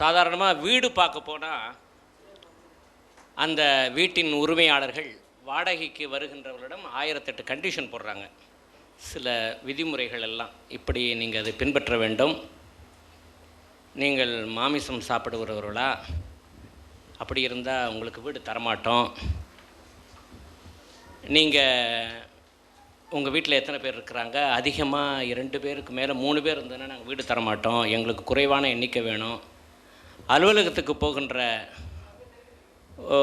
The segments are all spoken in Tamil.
சாதாரணமாக வீடு பார்க்க போனால் அந்த வீட்டின் உரிமையாளர்கள் வாடகைக்கு வருகின்றவர்களிடம் ஆயிரத்தெட்டு கண்டிஷன் போடுறாங்க. சில விதிமுறைகள் எல்லாம் இப்படி நீங்கள் அதை பின்பற்ற வேண்டும். நீங்கள் மாமிசம் சாப்பிடுகிறவர்களா? அப்படி இருந்தால் உங்களுக்கு வீடு தரமாட்டோம். நீங்கள் உங்கள் வீட்டில் எத்தனை பேர் இருக்கிறாங்க? அதிகமாக இரண்டு பேருக்கு மேலே மூணு பேர் இருந்ததுன்னா நாங்கள் வீடு தரமாட்டோம். எங்களுக்கு குறைவான எண்ணிக்கை வேணும். அலுவலகத்துக்கு போகின்ற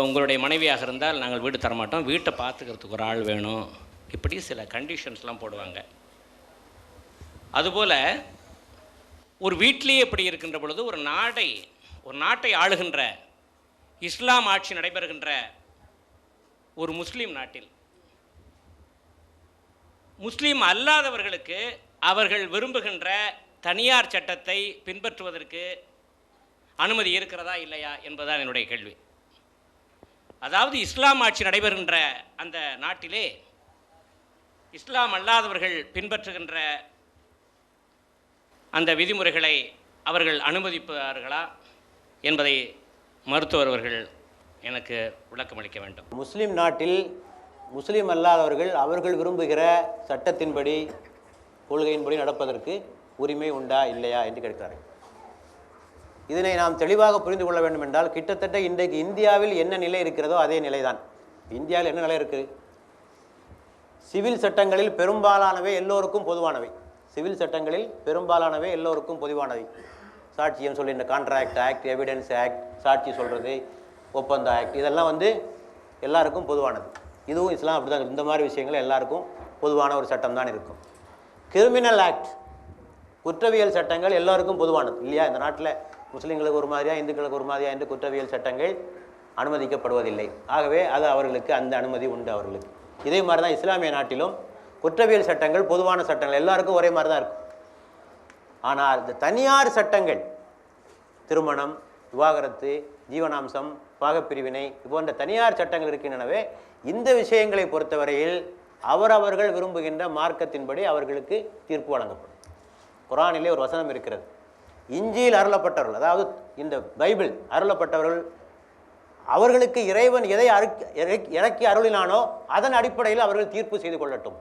உங்களுடைய மனைவியாக இருந்தால் நாங்கள் வீடு தரமாட்டோம். வீட்டை பார்த்துக்கிறதுக்கு ஒரு ஆள் வேணும். இப்படி சில கண்டிஷன்ஸ்லாம் போடுவாங்க. அதுபோல் ஒரு வீட்டிலேயே இப்படி இருக்கின்ற பொழுது ஒரு நாடை ஒரு நாட்டை ஆளுகின்ற இஸ்லாம் ஆட்சி நடைபெறுகின்ற ஒரு முஸ்லீம் நாட்டில். முஸ்லீம் அல்லாதவர்களுக்கு அவர்கள் விரும்புகின்ற தனியார் சட்டத்தை பின்பற்றுவதற்கு அனுமதி இருக்கிறதா இல்லையா என்பதுதான் என்னுடைய கேள்வி. அதாவது இஸ்லாம் ஆட்சி நடைபெறுகின்ற அந்த நாட்டிலே இஸ்லாம் அல்லாதவர்கள் பின்பற்றுகின்ற அந்த விதிமுறைகளை அவர்கள் அனுமதிப்பார்களா என்பதை மருத்துவர் அவர்கள் எனக்கு விளக்கம் அளிக்க வேண்டும். முஸ்லீம் நாட்டில் முஸ்லீம் அல்லாதவர்கள் அவர்கள் விரும்புகிற சட்டத்தின்படி கொள்கையின்படி நடப்பதற்கு உரிமை உண்டா இல்லையா என்று கேட்கிறார்கள். இதனை நாம் தெளிவாக புரிந்து கொள்ள வேண்டும் என்றால் கிட்டத்தட்ட இன்றைக்கு இந்தியாவில் என்ன நிலை இருக்கிறதோ அதே நிலைதான். இந்தியாவில் என்ன நிலை இருக்குது சிவில் சட்டங்களில் பெரும்பாலானவை எல்லோருக்கும் பொதுவானவை. சிவில் சட்டங்களில் பெரும்பாலானவை எல்லோருக்கும் பொதுவானவை. சாட்சியம் சொல்லுகின்ற கான்ட்ராக்ட் ஆக்ட் எவிடன்ஸ் ஆக்ட் சாட்சி சொல்கிறது ஒப்பந்த ஆக்ட் இதெல்லாம் வந்து எல்லாருக்கும் பொதுவானது. இதுவும் இஸ்லாம் அப்படி தான் இந்த மாதிரி விஷயங்கள் எல்லாருக்கும் பொதுவான ஒரு சட்டம் தான் இருக்கும். கிரிமினல் ஆக்ட் குற்றவியல் சட்டங்கள் எல்லோருக்கும் பொதுவானது இல்லையா? இந்த நாட்டில் முஸ்லீம்களுக்கு ஒரு மாதிரியா இந்துக்களுக்கு ஒரு மாதிரியா என்று குற்றவியல் சட்டங்கள் அனுமதிக்கப்படுவதில்லை. ஆகவே அது அவர்களுக்கு அந்த அனுமதி உண்டு அவர்களுக்கு. இதே மாதிரி தான் இஸ்லாமிய நாட்டிலும் குற்றவியல் சட்டங்கள் பொதுவான சட்டங்கள் எல்லாருக்கும் ஒரே மாதிரி தான் இருக்கும். ஆனால் இந்த தனியார் சட்டங்கள் திருமணம் விவாகரத்து ஜீவனாம்சம் பாகப்பிரிவினை இது போன்ற தனியார் சட்டங்கள் இருக்கின்றனவே இந்த விஷயங்களை பொறுத்தவரையில் அவரவர்கள் விரும்புகின்ற மார்க்கத்தின்படி அவர்களுக்கு தீர்ப்பு வழங்கப்படும். குரானிலே ஒரு வசனம் இருக்கிறது. இஞ்சியில் அருளப்பட்டவர்கள் அதாவது இந்த பைபிள் அருளப்பட்டவர்கள் அவர்களுக்கு இறைவன் எதை அருக்- இறக்கி- அருளினானோ அதன் அடிப்படையில் அவர்கள் தீர்ப்பு செய்து கொள்ளட்டும்.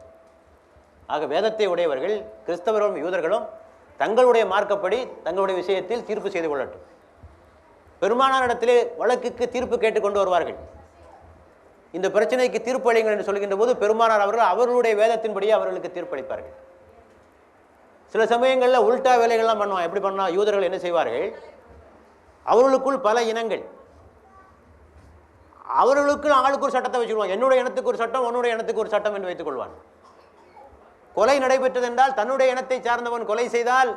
ஆக வேதத்தை உடையவர்கள் கிறிஸ்தவர்களும் யூதர்களும் தங்களுடைய மார்க்கப்படி தங்களுடைய விஷயத்தில் தீர்ப்பு செய்து கொள்ளட்டும். பெருமானாரிடத்திலே வழக்குக்கு தீர்ப்பு கேட்டுக்கொண்டு வருவார்கள். இந்த பிரச்சனைக்கு தீர்ப்பு அளிங்கள் என்று சொல்கின்ற போது பெருமானார் அவர்கள் அவர்களுடைய வேதத்தின்படியே அவர்களுக்கு தீர்ப்பளிப்பார்கள். சில சமயங்களில் உல்டா வேலைகள்லாம் பண்ணுவான் எப்படி பண்ணால் யூதர்கள் என்ன செய்வார்கள்? அவர்களுக்குள் பல இனங்கள். அவர்களுக்கு ஆளுக்கு ஒரு சட்டத்தை வச்சுருவாங்க என்னுடைய இனத்துக்கு ஒரு சட்டம் உன்னுடைய இனத்துக்கு ஒரு சட்டம் என்று வைத்துக் கொள்வான் கொலை நடைபெற்றது என்றால் தன்னுடைய இனத்தை சார்ந்தவன் கொலை செய்தால்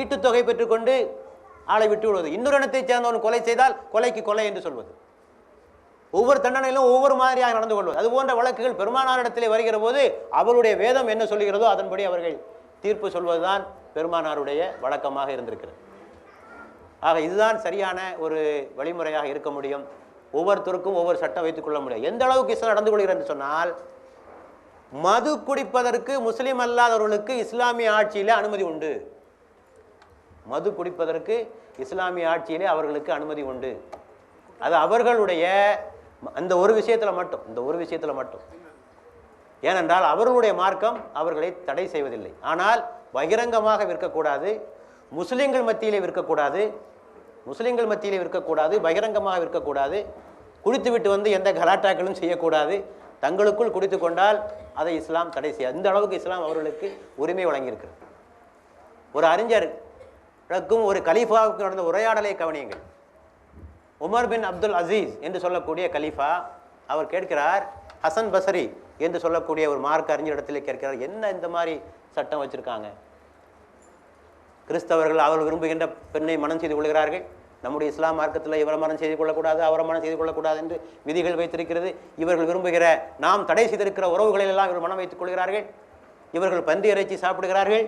ஈட்டுத்தொகை பெற்றுக்கொண்டு ஆளை விட்டு விடுவது. இன்னொரு இனத்தை சேர்ந்தவன் கொலை செய்தால் கொலைக்கு கொலை என்று சொல்வது. ஒவ்வொரு தண்டனையிலும் ஒவ்வொரு மாதிரியாக நடந்து கொள்வது. அது போன்ற வழக்குகள் பெருமானாரிடத்திலே வருகிற போது அவருடைய வேதம் என்ன சொல்லுகிறதோ அதன்படி அவர்கள் தீர்ப்பு சொல்வதுதான் பெருமானாருடைய வழக்கமாக இருந்திருக்கிறது. ஆக இதுதான் சரியான ஒரு வழிமுறையாக இருக்க முடியும். ஒவ்வொருத்தருக்கும் ஒவ்வொரு சட்டம் வைத்துக் கொள்ள முடியும் எந்த அளவுக்கு இஸ்லாம் நடந்து கொள்கிறது சொன்னால் மது குடிப்பதற்கு முஸ்லீம் அல்லாதவர்களுக்கு இஸ்லாமிய ஆட்சியிலே அனுமதி உண்டு. மது குடிப்பதற்கு இஸ்லாமிய ஆட்சியிலே அவர்களுக்கு அனுமதி உண்டு. அது அவர்களுடைய அந்த ஒரு விஷயத்தில் மட்டும் இந்த ஒரு விஷயத்தில் மட்டும். ஏனென்றால் அவர்களுடைய மார்க்கம் அவர்களை தடை செய்வதில்லை. ஆனால் பகிரங்கமாக விற்கக்கூடாது முஸ்லீம்கள் மத்தியிலே விற்கக்கூடாது முஸ்லீம்கள் மத்தியிலே விற்கக்கூடாது பகிரங்கமாக விற்கக்கூடாது குடித்துவிட்டு வந்து எந்த கலாட்டாக்களும் செய்யக்கூடாது தங்களுக்குள் குடித்து கொண்டால் அதை இஸ்லாம் தடை செய்யாது. இந்த அளவுக்கு இஸ்லாம் அவர்களுக்கு உரிமை வழங்கியிருக்கிறது. ஒரு அறிஞருக்கும் ஒரு கலீஃபாவுக்கு நடந்த உரையாடலை கவனியுங்கள். உமர் பின் அப்துல் அசீஸ் என்று சொல்லக்கூடிய கலீஃபா அவர் கேட்கிறார் ஹசன் பசரி என்று சொல்லக்கூடிய ஒரு மார்க் அறிஞரிடத்தில் கேட்கிறார். என்ன இந்த மாதிரி சட்டம் வச்சுருக்காங்க? கிறிஸ்தவர்கள் அவர்கள் விரும்புகின்ற பெண்ணை மனம் செய்து கொள்கிறார்கள். நம்முடைய இஸ்லாம் மார்க்கத்தில் இவரை மனம் செய்து கொள்ளக்கூடாது அவரை மனம் செய்து கொள்ளக்கூடாது என்று விதிகள் வைத்திருக்கிறது. இவர்கள் விரும்புகிற நாம் தடை செய்திருக்கிற உறவுகளில் எல்லாம் இவர் மனம் வைத்துக் கொள்கிறார்கள். இவர்கள் பன்றி இறைச்சி சாப்பிடுகிறார்கள்.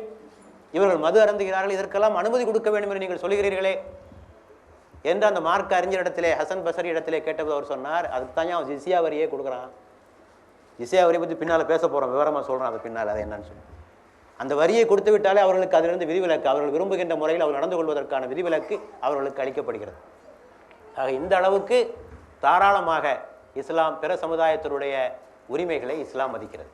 இவர்கள் மது அருந்துகிறார்கள். இதற்கெல்லாம் அனுமதி கொடுக்க வேண்டும் என்று நீங்கள் சொல்கிறீர்களே என்று அந்த மார்க் அறிஞர் இடத்திலே ஹசன் பசரி இடத்திலே கேட்டபோது அவர் சொன்னார். அதுக்கு தான் அவன் ஜிசியா வரியே கொடுக்குறான். இசை வரியை பற்றி பின்னால் பேச போகிறோம் விவரமாக சொல்கிறேன் அது பின்னால் அது என்னன்னு சொல்லி. அந்த வரியை கொடுத்து விட்டாலே அவர்களுக்கு அதிலிருந்து விதிவிலக்கு அவர்கள் விரும்புகின்ற முறையில் அவர் நடந்து கொள்வதற்கான விதிவிலக்கு அவர்களுக்கு அளிக்கப்படுகிறது. ஆக இந்த அளவுக்கு தாராளமாக இஸ்லாம் பிற சமுதாயத்தினுடைய உரிமைகளை இஸ்லாம் மதிக்கிறது.